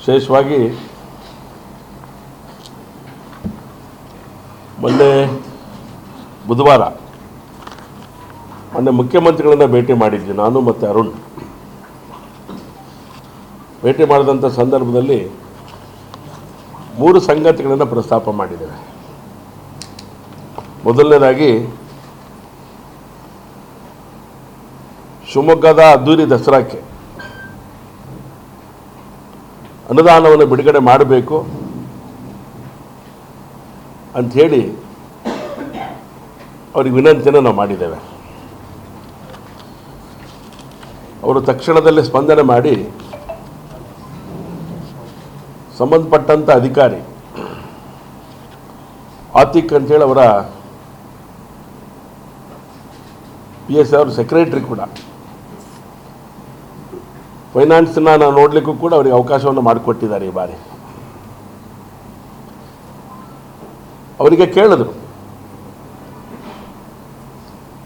ವಿಶೇಷವಾಗಿ ಮೊನ್ನೆ ಬುಧವಾರ ಮೊನ್ನೆ ಮುಖ್ಯಮಂತ್ರಿಗಳನ್ನ ಭೇಟಿ ಮಾಡಿದ್ವಿ, ನಾನು ಮತ್ತು ಅರುಣ್. ಭೇಟಿ ಮಾಡಿದಂಥ ಸಂದರ್ಭದಲ್ಲಿ ಮೂರು ಸಂಗತಿಗಳನ್ನು ಪ್ರಸ್ತಾಪ ಮಾಡಿದ್ದೇವೆ ಮೊದಲನೇದಾಗಿ, ಶಿವಮೊಗ್ಗದ ಅದ್ದೂರಿ ದಸರಾಕ್ಕೆ ಅನುದಾನವನ್ನು ಬಿಡುಗಡೆ ಮಾಡಬೇಕು ಅಂಥೇಳಿ ಅವ್ರಿಗೆ ವಿನಂತಿಯನ್ನು ನಾವು ಮಾಡಿದ್ದೇವೆ. ಅವರು ತಕ್ಷಣದಲ್ಲೇ ಸ್ಪಂದನೆ ಮಾಡಿ ಸಂಬಂಧಪಟ್ಟಂಥ ಅಧಿಕಾರಿ ಆತಿಕ್ ಅಂತೇಳಿ ಅವರ ಪಿ ಎಸ್ ಅವ್ರ ಸೆಕ್ರೆಟ್ರಿ ಕೂಡ ಫೈನಾನ್ಸ್ನ ನಾವು ನೋಡಲಿಕ್ಕೂ ಕೂಡ ಅವರಿಗೆ ಅವಕಾಶವನ್ನು ಮಾಡಿಕೊಟ್ಟಿದ್ದಾರೆ ಈ ಬಾರಿ. ಅವರಿಗೆ ಕೇಳಿದ್ರು,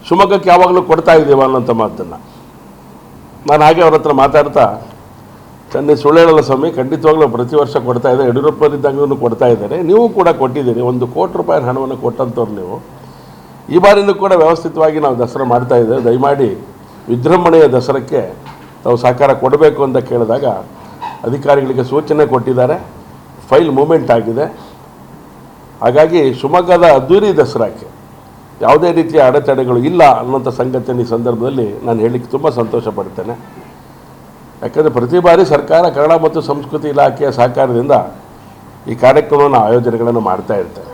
ಶಿವಮೊಗ್ಗಕ್ಕೆ ಯಾವಾಗಲೂ ಕೊಡ್ತಾ ಇದ್ದೀವ? ಅನ್ನೋಂಥ ಮಾತನ್ನು. ನಾನು ಹಾಗೆ ಅವ್ರ ಹತ್ರ ಮಾತಾಡ್ತಾ, ಚೆನ್ನೈ ಸುಳ್ಳೇಳಲ ಸ್ವಾಮಿ, ಖಂಡಿತವಾಗ್ಲೂ ಪ್ರತಿ ವರ್ಷ ಕೊಡ್ತಾ ಯಡಿಯೂರಪ್ಪ ಯಡಿಯೂರಪ್ಪರಿದ್ದಂಗೂ ಕೊಡ್ತಾ ಇದ್ದಾರೆ. ನೀವು ಕೂಡ ಕೊಟ್ಟಿದ್ದೀರಿ. ಒಂದು ಕೋಟಿ ರೂಪಾಯಿ ಹಣವನ್ನು ಕೊಟ್ಟಂಥವ್ರು ನೀವು. ಈ ಬಾರಿನೂ ಕೂಡ ವ್ಯವಸ್ಥಿತವಾಗಿ ನಾವು ದಸರಾ ಮಾಡ್ತಾ ಇದ್ದೇವೆ. ದಯಮಾಡಿ ವಿಜೃಂಭಣೆಯ ದಸರಕ್ಕೆ ತಾವು ಸಹಕಾರ ಕೊಡಬೇಕು ಅಂತ ಕೇಳಿದಾಗ ಅಧಿಕಾರಿಗಳಿಗೆ ಸೂಚನೆ ಕೊಟ್ಟಿದ್ದಾರೆ. ಫೈಲ್ ಮೂಮೆಂಟ್ ಆಗಿದೆ. ಹಾಗಾಗಿ ಶಿವಮೊಗ್ಗದ ಅದ್ದೂರಿ ದಸರಾಕ್ಕೆ ಯಾವುದೇ ರೀತಿಯ ಅಡೆತಡೆಗಳು ಇಲ್ಲ ಅನ್ನೋಂಥ ಸಂಗತಿಯನ್ನು ಈ ಸಂದರ್ಭದಲ್ಲಿ ನಾನು ಹೇಳಲಿಕ್ಕೆ ತುಂಬ ಸಂತೋಷ ಪಡ್ತೇನೆ. ಯಾಕಂದರೆ ಪ್ರತಿ ಬಾರಿ ಸರ್ಕಾರ, ಕನ್ನಡ ಮತ್ತು ಸಂಸ್ಕೃತಿ ಇಲಾಖೆಯ ಸಹಕಾರದಿಂದ ಈ ಕಾರ್ಯಕ್ರಮವನ್ನು, ಆಯೋಜನೆಗಳನ್ನು ಮಾಡ್ತಾ ಇರ್ತೇವೆ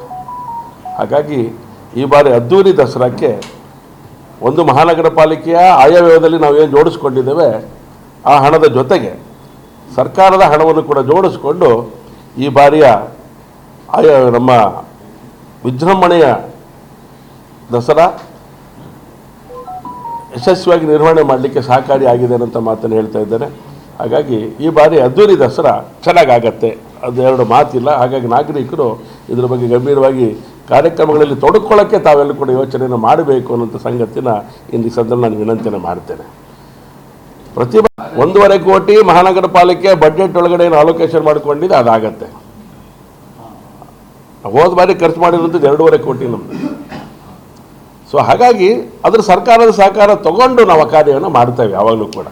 ಹಾಗಾಗಿ ಈ ಬಾರಿ ಅದ್ದೂರಿ ದಸರಾಕ್ಕೆ ಒಂದು ಮಹಾನಗರ ಪಾಲಿಕೆಯ ಆಯವ್ಯಯದಲ್ಲಿ ನಾವು ಏನು ಜೋಡಿಸ್ಕೊಂಡಿದ್ದೇವೆ ಆ ಹಣದ ಜೊತೆಗೆ ಸರ್ಕಾರದ ಹಣವನ್ನು ಕೂಡ ಜೋಡಿಸಿಕೊಂಡು ಈ ಬಾರಿಯ ನಮ್ಮ ವಿಜೃಂಭಣೆಯ ದಸರಾ ಯಶಸ್ವಿಯಾಗಿ ನಿರ್ವಹಣೆ ಮಾಡಲಿಕ್ಕೆ ಸಹಕಾರಿ ಆಗಿದೆ ಅಂತ ಮಾತನ್ನು ಹೇಳ್ತಾ ಇದ್ದಾರೆ. ಹಾಗಾಗಿ ಈ ಬಾರಿ ಅದ್ದೂರಿ ದಸರಾ ಚೆನ್ನಾಗಾಗತ್ತೆ. ಎರಡು ಮಾತಿಲ್ಲ. ಹಾಗಾಗಿ ನಾಗರಿಕರು ಇದರ ಬಗ್ಗೆ ಗಂಭೀರವಾಗಿ ಕಾರ್ಯಕ್ರಮಗಳಲ್ಲಿ ತೊಡಕೊಳ್ಳೋಕ್ಕೆ ತಾವೆಲ್ಲ ಕೂಡ ಯೋಚನೆಯನ್ನು ಮಾಡಬೇಕು ಅನ್ನೋಂಥ ಸಂಗತಿನ ಇಂದು ಸಂದರ್ಭ ನಾನು ವಿನಂತಿಯನ್ನು ಮಾಡ್ತೇನೆ. ಪ್ರತಿ ಒಂದೂವರೆ ಕೋಟಿ ಮಹಾನಗರ ಪಾಲಿಕೆ ಬಜೆಟ್ ಒಳಗಡೆ ಏನು ಅಲೋಕೇಶನ್ ಮಾಡ್ಕೊಂಡಿದೆ, ಅದಾಗತ್ತೆ. ಹೋದ ಬಾರಿ ಖರ್ಚು ಮಾಡಿರೋದು ಎರಡೂವರೆ ಕೋಟಿ ನಮ್ದು. ಸೊ ಹಾಗಾಗಿ ಅದ್ರ ಸರ್ಕಾರದ ಸಹಕಾರ ತಗೊಂಡು ನಾವು ಕಾರ್ಯವನ್ನು ಮಾಡ್ತೇವೆ, ಯಾವಾಗಲೂ ಕೂಡ.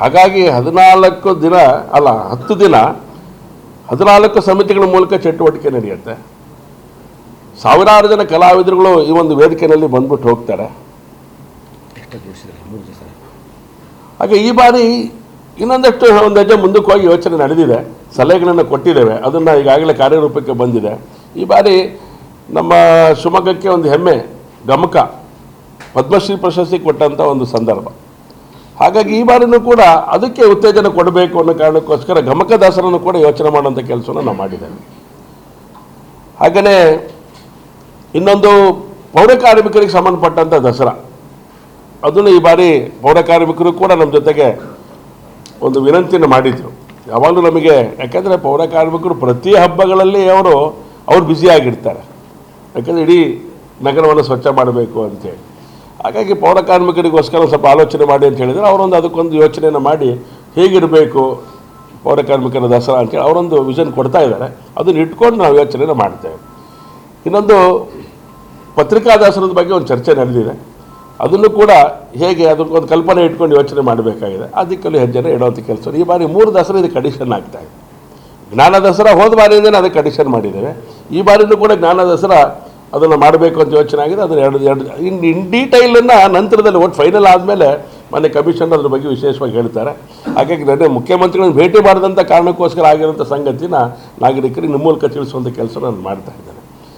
ಹಾಗಾಗಿ ಹದಿನಾಲ್ಕು ದಿನ, ಅಲ್ಲ, ಹತ್ತು ದಿನ ಹದಿನಾಲ್ಕು ಸಮಿತಿಗಳ ಮೂಲಕ ಚಟುವಟಿಕೆ ನಡೆಯುತ್ತೆ. ಸಾವಿರಾರು ಜನ ಕಲಾವಿದರುಗಳು ಈ ಒಂದು ವೇದಿಕೆಯಲ್ಲಿ ಬಂದ್ಬಿಟ್ಟು ಹೋಗ್ತಾರೆ. ಹಾಗೆ ಈ ಬಾರಿ ಇನ್ನೊಂದಷ್ಟು ಒಂದು ಹೆಜ್ಜೆ ಮುಂದಕ್ಕೆ ಹೋಗಿ ಯೋಚನೆ ನಡೆದಿದೆ. ಸಲಹೆಗಳನ್ನು ಕೊಟ್ಟಿದ್ದೇವೆ. ಅದನ್ನು ಈಗಾಗಲೇ ಕಾರ್ಯರೂಪಕ್ಕೆ ಬಂದಿದೆ. ಈ ಬಾರಿ ನಮ್ಮ ಶಿವಮೊಗ್ಗಕ್ಕೆ ಒಂದು ಹೆಮ್ಮೆ, ಗಮಕ, ಪದ್ಮಶ್ರೀ ಪ್ರಶಸ್ತಿ ಕೊಟ್ಟಂಥ ಒಂದು ಸಂದರ್ಭ. ಹಾಗಾಗಿ ಈ ಬಾರಿನೂ ಕೂಡ ಅದಕ್ಕೆ ಉತ್ತೇಜನ ಕೊಡಬೇಕು ಅನ್ನೋ ಕಾರಣಕ್ಕೋಸ್ಕರ ಗಮಕ ದಾಸರನ್ನು ಕೂಡ ಯೋಚನೆ ಮಾಡುವಂಥ ಕೆಲಸವನ್ನು ನಾವು ಮಾಡಿದ್ದೇವೆ. ಹಾಗೆಯೇ ಇನ್ನೊಂದು ಪೌರ ಕಾರ್ಮಿಕರಿಗೆ ಸಂಬಂಧಪಟ್ಟಂಥ ದಸರಾ. ಅದನ್ನು ಈ ಬಾರಿ ಪೌರ ಕಾರ್ಮಿಕರು ಕೂಡ ನಮ್ಮ ಜೊತೆಗೆ ಒಂದು ವಿನಂತಿಯನ್ನು ಮಾಡಿದರು. ಯಾವಾಗಲೂ ನಮಗೆ, ಯಾಕೆಂದರೆ ಪೌರ ಕಾರ್ಮಿಕರು ಪ್ರತಿ ಹಬ್ಬಗಳಲ್ಲಿ ಅವರು, ಅವ್ರು ಬ್ಯುಸಿಯಾಗಿರ್ತಾರೆ ಯಾಕಂದರೆ ಇಡೀ ನಗರವನ್ನು ಸ್ವಚ್ಛ ಮಾಡಬೇಕು ಅಂತೇಳಿ ಹಾಗಾಗಿ ಪೌರ ಕಾರ್ಮಿಕರಿಗೋಸ್ಕರ ಸ್ವಲ್ಪ ಆಲೋಚನೆ ಮಾಡಿ ಅಂತ ಹೇಳಿದರೆ ಅವರೊಂದು ಅದಕ್ಕೊಂದು ಯೋಚನೆಯನ್ನು ಮಾಡಿ ಹೇಗಿರಬೇಕು ಪೌರ ಕಾರ್ಮಿಕರ ದಸರಾ ಅಂತೇಳಿ ಅವರೊಂದು ವಿಷನ್ ಕೊಡ್ತಾ ಇದ್ದಾರೆ. ಅದನ್ನು ಇಟ್ಕೊಂಡು ನಾವು ಯೋಚನೆಯನ್ನು ಮಾಡ್ತೇವೆ. ಇನ್ನೊಂದು ಪತ್ರಿಕಾ ದಾಸರದ ಬಗ್ಗೆ ಒಂದು ಚರ್ಚೆ ನಡೆದಿದೆ. ಅದನ್ನು ಕೂಡ ಹೇಗೆ ಅದಕ್ಕೊಂದು ಕಲ್ಪನೆ ಇಟ್ಕೊಂಡು ಯೋಚನೆ ಮಾಡಬೇಕಾಗಿದೆ. ಅದಕ್ಕಲ್ಲಿ ಹೆಜ್ಜೆನ ಇಡುವಂಥ ಕೆಲಸ ಈ ಬಾರಿ ಮೂರು ದಸರಾ ಇದು ಕಂಡೀಷನ್ ಆಗ್ತಾ ಇದೆ. ಜ್ಞಾನ ದಸರಾ ಹೋದ ಬಾರಿಯಿಂದಲೇ ಅದಕ್ಕೆ ಕಂಡೀಷನ್ ಮಾಡಿದ್ದೇವೆ. ಈ ಬಾರಿನೂ ಕೂಡ ಜ್ಞಾನ ದಸರಾ ಅದನ್ನು ಮಾಡಬೇಕು ಅಂತ ಯೋಚನೆ ಆಗಿದೆ. ಅದನ್ನು ಎರಡು ಎರಡು, ಇನ್ ಇನ್ ಡೀಟೈಲನ್ನು ನಂತರದಲ್ಲಿ ಒಟ್ಟು ಫೈನಲ್ ಆದಮೇಲೆ ಮೊನ್ನೆ ಕಮಿಷನ್ ಅದ್ರ ಬಗ್ಗೆ ವಿಶೇಷವಾಗಿ ಹೇಳ್ತಾರೆ. ಹಾಗಾಗಿ ನನ್ನ ಮುಖ್ಯಮಂತ್ರಿಗಳನ್ನು ಭೇಟಿ ಮಾಡಿದಂಥ ಕಾರಣಕ್ಕೋಸ್ಕರ ಆಗಿರೋಂಥ ಸಂಗತಿನ ನಾಗರಿಕರಿಗೆ ನಿಮ್ಮ ಮೂಲಕ ತಿಳಿಸುವಂಥ ಕೆಲಸ ನಾನು ಮಾಡ್ತಾ ಇದ್ದೇನೆ.